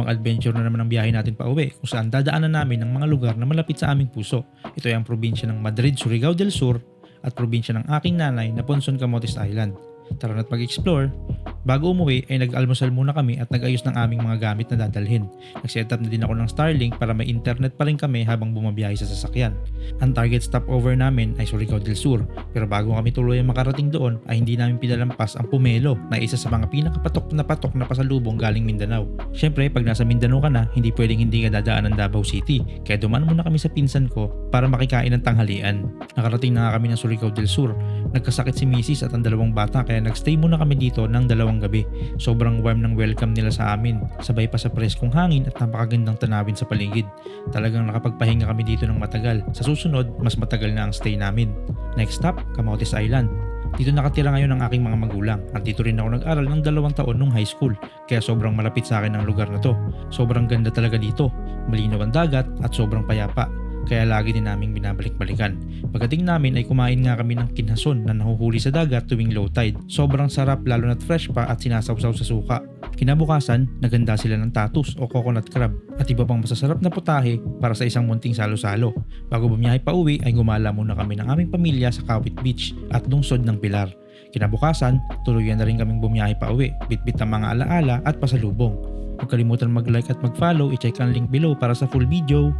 Panibagong adventure na naman ang biyahe natin pa uwi kung saan dadaanan namin ng mga lugar na malapit sa aming puso. Ito ay ang probinsya ng Madrid, Surigao del Sur at probinsya ng aking nanay na Ponson Camotes Island. Tara na't mag-explore. Bago umuwi ay nag-almusal muna kami at nag-ayos ng aming mga gamit na dadalhin. Nag-set up na din ako ng Starlink para may internet pa rin kami habang bumabiyahe sa sasakyan. Ang target stopover namin ay Surigao del Sur pero bago kami tuluyang makarating doon ay hindi namin pinalampas ang Pumelo na isa sa mga pinakapatok na patok na pasalubong galing Mindanao. Siyempre pag nasa Mindanao ka na hindi pwedeng hindi ka dadaan ng Davao City kaya dumaan muna kami sa pinsan ko para makikain ng tanghalian. Nakarating na nga kami ng Surigao del Sur Nagkasakit si Mrs. at ang dalawang bata kaya nagstay muna kami dito ng dalawang gabi. Sobrang warm ng welcome nila sa amin. Sabay pa sa preskong hangin at napakagandang tanawin sa paligid. Talagang nakapagpahinga kami dito ng matagal. Sa susunod, mas matagal na ang stay namin. Next stop, Camotes Island. Dito nakatira ngayon ang aking mga magulang at dito rin ako nag-aral ng dalawang taon nung high school kaya sobrang malapit sa akin ang lugar na to. Sobrang ganda talaga dito, malinaw ang dagat at sobrang payapa kaya lagi din naming binabalik-balikan. Pagdating namin ay kumain nga kami ng kinhason na nahuhuli sa dagat tuwing low tide. Sobrang sarap lalo na't fresh pa at sinasawsaw sa suka. Kinabukasan, naganda sila ng tatus o coconut crab at iba pang masasarap na putahe para sa isang munting salo-salo. Bago bumiyahe pa uwi ay gumala muna kami ng aming pamilya sa Kawit Beach at lungsod ng Pilar. Kinabukasan, tuluyan na rin kaming bumiyahe pa uwi, bitbit ang mga alaala at pasalubong. Huwag kalimutan mag-like at mag-follow, i-check ang link below para sa full video.